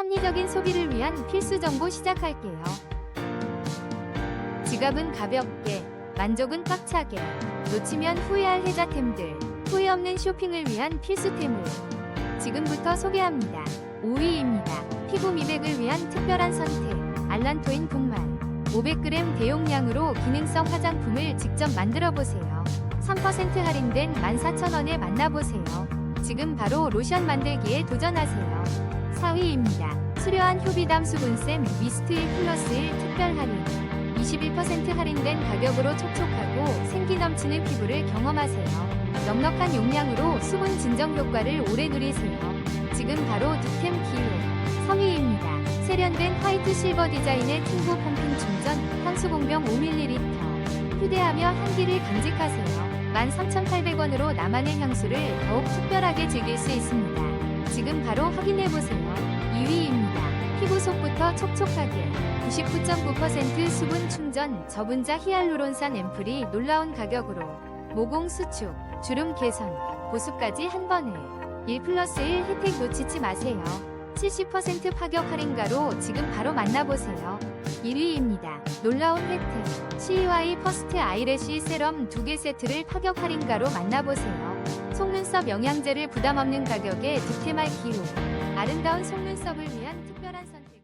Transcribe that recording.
합리적인 소비를 위한 필수 정보 시작할게요. 지갑은 가볍게, 만족은 꽉차게, 놓치면 후회할 혜자템들, 후회 없는 쇼핑을 위한 필수템을 지금부터 소개합니다. 5위입니다. 피부 미백을 위한 특별한 선택, 알란토인 분말. 500g 대용량으로 기능성 화장품을 직접 만들어 보세요. 3% 할인된 14,000원에 만나보세요. 지금 바로 로션 만들기에 도전하세요. 4위입니다. 수려한 효비담 수분샘 미스트 1 플러스 1 특별 할인. 21% 할인된 가격으로 촉촉하고 생기 넘치는 피부를 경험하세요. 넉넉한 용량으로 수분 진정 효과를 오래 누리세요. 지금 바로 득템 기회. 3위입니다. 세련된 화이트 실버 디자인의 팅보 펌핑 충전 향수 공병 5ml. 휴대하며 향기를 간직하세요. 13,800원으로 나만의 향수를 더욱 특별하게 즐길 수 있습니다. 지금 바로 확인해보세요. 2위입니다. 피부 속부터 촉촉하게 99.9% 수분 충전 저분자 히알루론산 앰플이 놀라운 가격으로 모공 수축, 주름 개선, 보습까지 한 번에 1 플러스 1 혜택 놓치지 마세요. 70% 파격 할인가로 지금 바로 만나보세요. 1위입니다. 놀라운 혜택. CUI 퍼스트 아이래쉬 세럼 2개 세트를 파격 할인가로 만나보세요. 속눈썹 영양제를 부담 없는 가격에 득템할 기회. 아름다운 속눈썹을 위한 특별한 선택.